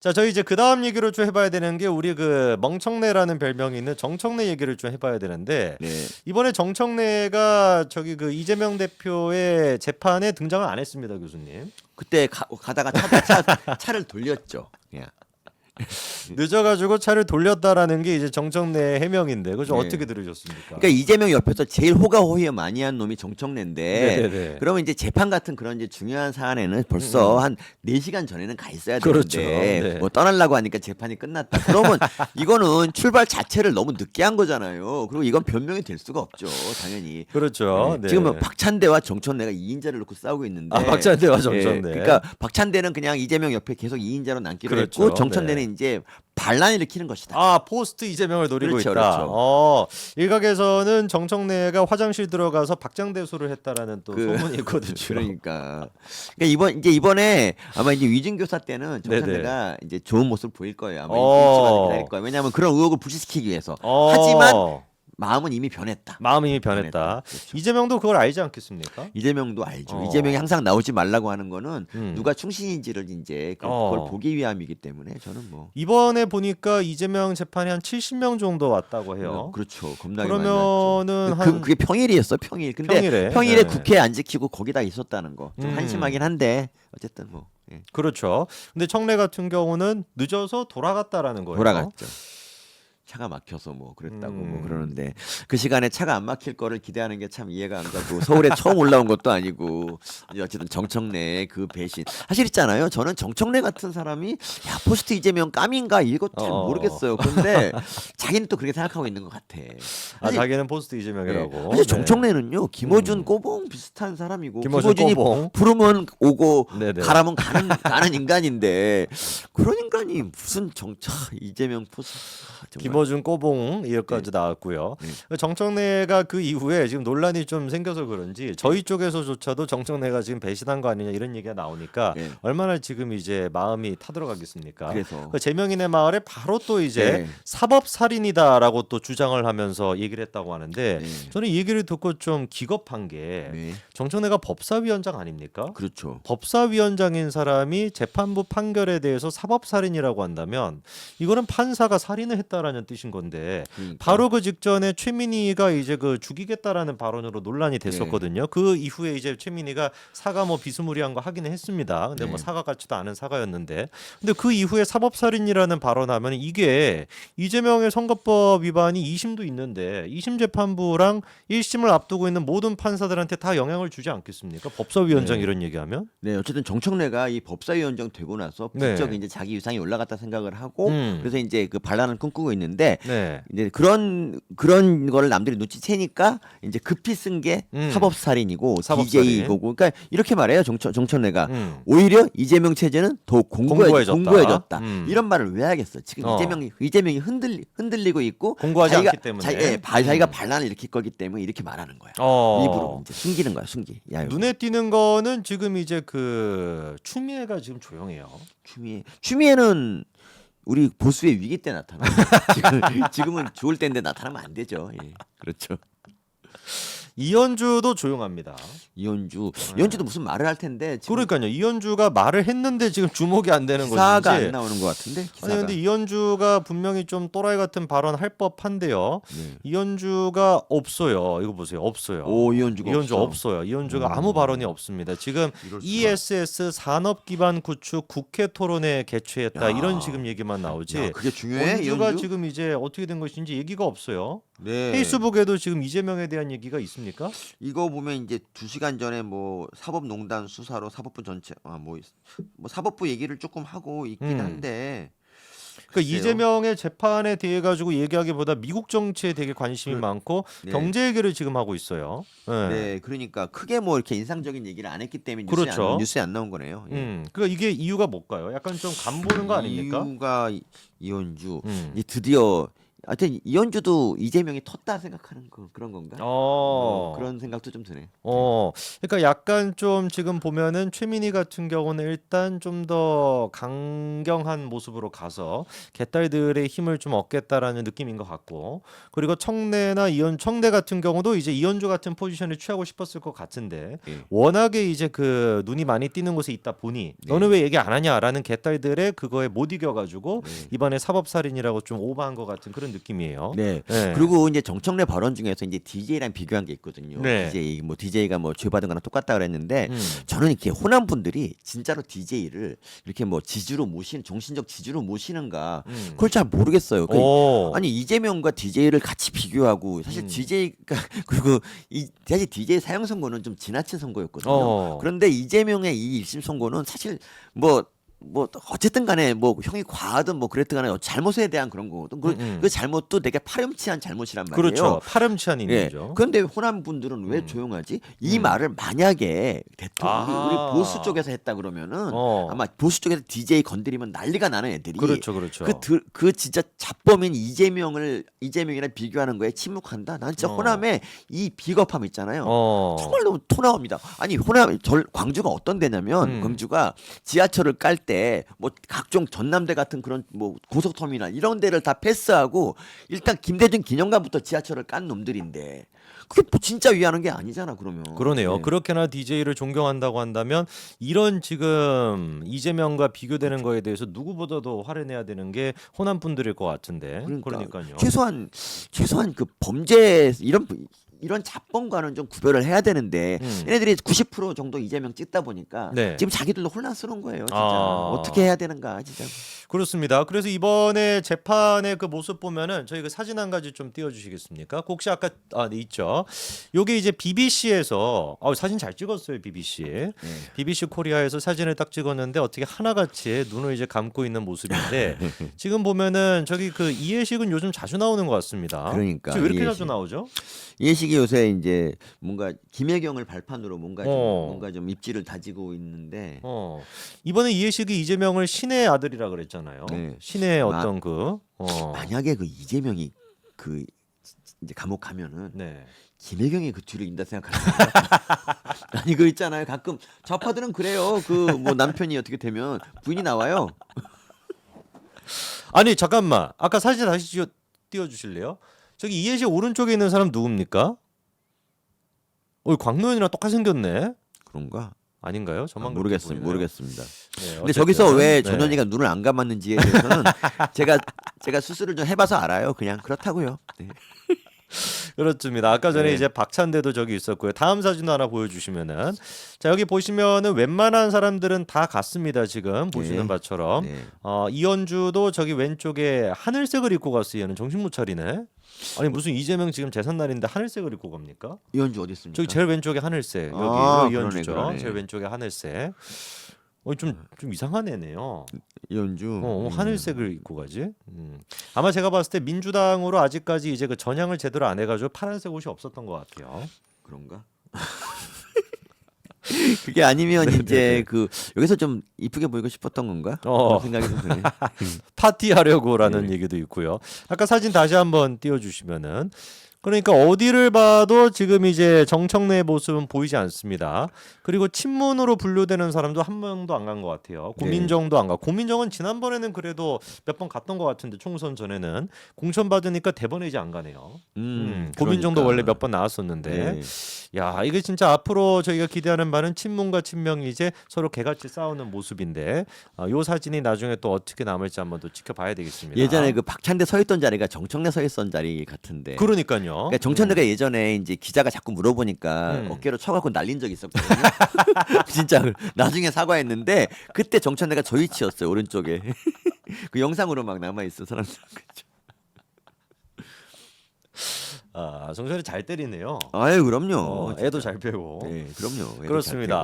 자, 저희 이제 그 다음 얘기를 좀 해봐야 되는 게 우리 그 멍청내라는 별명이 있는 정청래 얘기를 좀 해봐야 되는데 네. 이번에 정청래가 저기 그 이재명 대표의 재판에 등장을 안 했습니다, 교수님. 그때 가, 가다가 차, 차, 차를 돌렸죠. 예. 늦어가지고 차를 돌렸다라는 게 이제 정청래 해명인데 그죠? 네. 어떻게 들으셨습니까? 그러니까 이재명 옆에서 제일 호가호휘 많이 한 놈이 정청래인데 네네네. 그러면 이제 재판 같은 그런 이제 중요한 사안에는 벌써 한 4시간 전에는 가 있어야 되는데 그렇죠. 네. 뭐 떠나려고 하니까 재판이 끝났다. 그러면 이거는 출발 자체를 너무 늦게 한 거잖아요. 그리고 이건 변명이 될 수가 없죠. 당연히. 그렇죠. 네. 네. 지금은 박찬대와 정청래가 2인자를 놓고 싸우고 있는데 아, 박찬대와 정청래. 예, 그러니까 박찬대는 그냥 이재명 옆에 계속 2인자로 남기로 그렇죠. 했고 정청래는 이제 반란을 일으키는 것이다. 아 포스트 이재명을 노리고 그렇죠, 있다. 그렇죠. 어 일각에서는 정청래가 화장실 들어가서 박장대소를 했다라는 또 그- 소문이 있거든요. 그러니까. 그러니까 이번 이제 이번에 아마 이제 위증교사 때는 네네. 정찬래가 이제 좋은 모습 보일 거예요. 아마 어. 기다릴 거예요. 왜냐하면 그런 의혹을 부시시키기 위해서. 어, 하지만 마음은 이미 변했다. 마음이 이미 변했다. 그렇죠. 이재명도 그걸 알지 않겠습니까? 이재명도 알죠. 어. 이재명이 항상 나오지 말라고 하는 거는 음. 누가 충신인지를 이제 그- 어. 그걸 보기 위함이기 때문에 저는 뭐 이번에 보니까 이재명 재판에 한 70명 정도 왔다고 해요. 그렇죠. 겁나게 많이. 그러면은 그, 한 그게 평일이었어 평일. 근데 평일에, 평일에, 네. 국회 안 지키고 거기다 있었다는 거 좀 음. 한심하긴 한데 어쨌든 뭐 예, 그렇죠. 근데 청래 같은 경우는 늦어서 돌아갔다라는 거예요. 돌아갔죠. 차가 막혀서 뭐 그랬다고 음. 뭐 그러는데 그 시간에 차가 안 막힐 거를 기대하는 게 참 이해가 안 가고 서울에 처음 올라온 것도 아니고 어쨌든 정청래의 그 배신 사실 있잖아요 저는 정청래 같은 사람이 야 포스트 이재명 까민가 이거 잘 어. 모르겠어요 그런데 자기는 또 그렇게 생각하고 있는 것 같아 아, 사실- 자기는 포스트 이재명이라고. 네. 사실 네. 정청래는요 김어준 음. 꼬봉 비슷한 사람이고 김어준 김어준이 꼬봉. 부르면 오고 네네. 가라면 가는 가는 인간인데 그런 인간이 무슨 정차 이재명 포스 아, 정말. 김어준 꼬봉 이어까지 나왔고요. 네. 정청래가 그 이후에 지금 논란이 좀 생겨서 그런지 저희 쪽에서조차도 정청래가 지금 배신한 거 아니냐 이런 얘기가 나오니까 네. 얼마나 지금 이제 마음이 타들어가겠습니까? 그래서 그 제명인의 마을에 바로 또 이제 네. 사법 살인이다라고 또 주장을 하면서 얘기를 했다고 하는데 네. 저는 이 얘기를 듣고 좀 기겁한 게 네. 정청래가 법사위원장 아닙니까? 그렇죠. 법사위원장인 사람이 재판부 판결에 대해서 사법 살인이라고 한다면 이거는 판사가 살인을 했다라는 뜻인 건데 그러니까. 바로 그 직전에 최민희가 이제 그 죽이겠다라는 발언으로 논란이 됐었거든요. 그 이후에 이제 최민희가 사과 뭐 비스무리한 거 하기는 했습니다. 근데 뭐 네. 사과 같지도 않은 사과였는데 근데 그 이후에 사법살인이라는 발언하면 이게 이재명의 선거법 위반이 2심도 있는데 2심 재판부랑 1심을 앞두고 있는 모든 판사들한테 다 영향을 주지 않겠습니까? 법사위원장 네. 이런 얘기하면 네, 어쨌든 정청래가 이 법사위원장 되고 나서 네. 부쩍 이제 자기 위상이 올라갔다 생각을 하고 음. 그래서 이제 그 반란을 꿈꾸고 있는데 네. 이제 그런 그런 거를 남들이 눈치채니까 이제 급히 쓴 게 음. 사법살인이고 사법살인. DJ이고 그러니까 이렇게 말해요 정청 정청래가 음. 오히려 이재명 체제는 더 공고해, 공고해졌다. 공고해졌다. 음. 이런 말을 왜 하겠어? 지금 어. 이재명이 이재명이 흔들 흔들리고 있고 공고하지 자기가, 않기 때문에. 자기, 예, 바- 자기가 음. 반란을 일으킬 거기 때문에 이렇게 말하는 거야. 어. 일부러 이제 숨기는 거야, 숨기. 야, 눈에 띄는 거는 지금 이제 그 추미애가 지금 조용해요. 추미애 추미애는 우리 보수의 위기 때 나타나. 지금 지금은 좋을 때인데 나타나면 안 되죠. 예. 그렇죠. 이현주도 조용합니다. 이현주 네. 이현주도 무슨 말을 할 텐데 지금 그러니까요. 이현주가 말을 했는데 지금 주목이 안 되는 기사가 것인지. 안 나오는 것 같은데. 기사가. 아니 근데 이현주가 분명히 좀 또라이 같은 발언 할 법한데요. 네. 이현주가 없어요. 이거 보세요. 없어요. 오 이현주가 이현주 없어. 없어요. 이현주가 음. 아무 발언이 없습니다. 지금 이럴 수가. ESS 산업 기반 구축 국회 토론회 개최했다 야. 이런 지금 얘기만 나오지. 야, 그게 중요해. 원주가 이현주? 지금 이제 어떻게 된 것인지 얘기가 없어요. 네. 페이스북에도 지금 이재명에 대한 얘기가 있습니까? 이거 보면 이제 두 시간 전에 뭐 사법농단 수사로 사법부 전체 아뭐 뭐 사법부 얘기를 조금 하고 있긴 음. 한데 그러니까 글쎄요. 이재명의 재판에 대해 가지고 얘기하기보다 미국 정치에 되게 관심이 그- 많고 네. 경제 얘기를 지금 하고 있어요. 네. 네, 그러니까 크게 뭐 이렇게 인상적인 얘기를 안 했기 때문에 그렇죠. 뉴스에, 안, 뉴스에 안 나온 거네요. 예. 음, 그러니까 이게 이유가 뭘까요? 약간 좀 간 보는 거 아닙니까? 이유가 이- 이현주 음. 이 드디어 하여튼 이현주도 이재명이 텄다 생각하는 거, 그런 건가? 어. 어, 그런 생각도 좀 드네. 어, 그러니까 약간 좀 지금 보면은 최민희 같은 경우는 일단 좀 더 강경한 모습으로 가서 개딸들의 힘을 좀 얻겠다라는 느낌인 것 같고, 그리고 청래나 이현 청래 같은 경우도 이제 이현주 같은 포지션을 취하고 싶었을 것 같은데, 예. 워낙에 이제 그 눈이 많이 띄는 곳에 있다 보니 네. 너는 왜 얘기 안 하냐라는 개딸들의 그거에 못 이겨가지고 네. 이번에 사법살인이라고 좀 오버한 것 같은 그런 느낌이에요. 네. 네. 그리고 이제 정청래 발언 중에서 이제 DJ랑 비교한 게 있거든요. 네. DJ 뭐 DJ가 뭐 죄받은 거랑 똑같다 그랬는데 음. 저는 이렇게 호남 분들이 진짜로 DJ를 이렇게 뭐 지주로 모시는 정신적 지주로 모시는가 음. 그걸 잘 모르겠어요. 그 오. 아니 이재명과 DJ를 같이 비교하고 사실 음. DJ가 그리고 이 사실 DJ 사형 선고는 좀 지나친 선고였거든요. 어. 그런데 이재명의 이 1심 선고는 사실 뭐 뭐 어쨌든 간에 뭐 형이 과하든 뭐 그랬든 간에 잘못에 대한 그런 거거든. 그, 음, 음. 그 잘못도 되게 파렴치한 잘못이란 말이에요. 그렇죠. 파렴치한 예. 인물이죠. 그런데 호남 분들은 왜 음. 조용하지? 이 음. 말을 만약에 대통령 우리, 우리 아. 보수 쪽에서 했다 그러면은 어. 아마 보수 쪽에서 DJ 건드리면 난리가 나는 애들이 그렇죠, 그렇죠. 그, 들, 그 진짜 자범인 이재명을 이재명이랑 비교하는 거에 침묵한다. 난 진짜 어. 호남의 이 비겁함 있잖아요. 어. 정말 너무 토 나옵니다. 아니 호남 절 광주가 어떤 데냐면 음. 광주가 지하철을 깔때 뭐 각종 전남대 같은 그런 뭐 고속터미널 이런 데를 다 패스하고 일단 김대중 기념관부터 지하철을 깐 놈들인데 그게 뭐 진짜 위하는 게 아니잖아 그러면. 그러네요. 네. 그렇게나 DJ를 존경한다고 한다면 이런 지금 이재명과 비교되는 거에 대해서 누구보다도 화를 내야 되는 게 호남 분들일 것 같은데. 그러니까 그러니까요. 최소한 최소한 그 범죄 이런 이런 자범과는 좀 구별을 해야 되는데 음. 얘네들이 90% 정도 이재명 찍다 보니까 네. 지금 자기들도 혼란스러운 거예요. 진짜 아. 어떻게 해야 되는가 진짜. 그렇습니다. 그래서 이번에 재판의 그 모습 보면은 저희 그 사진 한 가지 좀 띄워주시겠습니까? 그 혹시 아까 아, 네, 있죠. 요게 이제 BBC에서 어, 사진 잘 찍었어요, BBC. 네. BBC 코리아에서 사진을 딱 찍었는데 어떻게 하나같이 눈을 이제 감고 있는 모습인데 지금 보면은 저기 그 이해식은 요즘 자주 나오는 것 같습니다. 그러니까, 지금 왜 이렇게 이해식. 자주 나오죠? 예식 이 요새 이제 뭔가 김혜경을 발판으로 뭔가 좀 어. 뭔가 좀 입지를 다지고 있는데 어 이번에 이해식이 이재명을 신의 아들이라 그랬잖아요. 네. 신의 마- 어떤 그 어. 만약에 그 이재명이 그 이제 감옥 가면은 네. 김혜경이 그 뒤를 인다 생각하는 아니 그 있잖아요 가끔 좌파들은 그래요 그 뭐 남편이 어떻게 되면 부인이 나와요 아니 잠깐만 아까 사진 다시 띄워, 띄워주실래요? 저기 이해식 오른쪽에 있는 사람 누굽니까? 어 광노현이랑 똑같이 생겼네. 그런가 아닌가요? 아, 저만 그렇게 모르겠습니다? 모르겠습니다 네, 근데. 저기서 왜 네. 전현희가 눈을 안 감았는지에 대해서는 제가 제가 수술을 좀 해봐서 알아요 그냥 그렇다고요 네. 그렇습니다. 아까 전에 네. 이제 박찬대도 저기 있었고요. 다음 사진도 하나 보여주시면은 자 여기 보시면은 웬만한 사람들은 다 같습니다. 지금 보시는 네. 바처럼 네. 어, 이현주도 저기 왼쪽에 하늘색을 입고 갔어요. 얘는 정신 못 차리네. 아니 무슨 이재명 지금 재산 날인데 하늘색을 입고 갑니까? 이현주 어디 있습니까 저기 제일 왼쪽에 하늘색 여기 아, 여기 이현주죠. 그러네, 그러네. 제일 왼쪽에 하늘색. 어, 좀, 좀 이상한 애네요. 이현주 어, 어, 음. 하늘색을 입고 가지. 음. 아마 제가 봤을 때 민주당으로 아직까지 이제 그 전향을 제대로 안 해가지고 파란색 옷이 없었던 것 같아요. 그런가? 그게 아니면 이제 그 여기서 좀 이쁘게 보이고 싶었던 건가? 네, 어. 그런 생각이 좀 드네. 파티하려고라는 네. 얘기도 있고요. 아까 사진 다시 한번 띄워주시면은 그러니까 어디를 봐도 지금 이제 정청래의 모습은 보이지 않습니다. 그리고 친문으로 분류되는 사람도 한 명도 안 간 것 같아요. 네. 고민정도 안 가. 고민정은 지난번에는 그래도 몇 번 갔던 것 같은데 총선 전에는 공천 받으니까 대번에 이제 안 가네요. 음, 고민정도 그러니까. 원래 몇 번 나왔었는데 네. 야 이게 진짜 앞으로 저희가 기대하는 바는 친문과 친명이 이제 서로 개같이 싸우는 모습인데 어, 요 사진이 나중에 또 어떻게 남을지 한번 또 지켜봐야 되겠습니다. 예전에 그 박찬대 서 있던 자리가 정청래 서 있던 자리 같은데. 그러니까요. 그러니까 정청래가 예전에 이제 기자가 자꾸 물어보니까 음. 어깨로 쳐갖고 날린 적이 있었거든요. 진짜 나중에 사과했는데 그때 정청래가 저 위치였어요 오른쪽에. 그 영상으로 막 남아 있어 사람들. 아 정선이 잘 때리네요. 아유 그럼요. 어, 애도 잘 배고. 네, 그럼요. 잘 그렇습니다.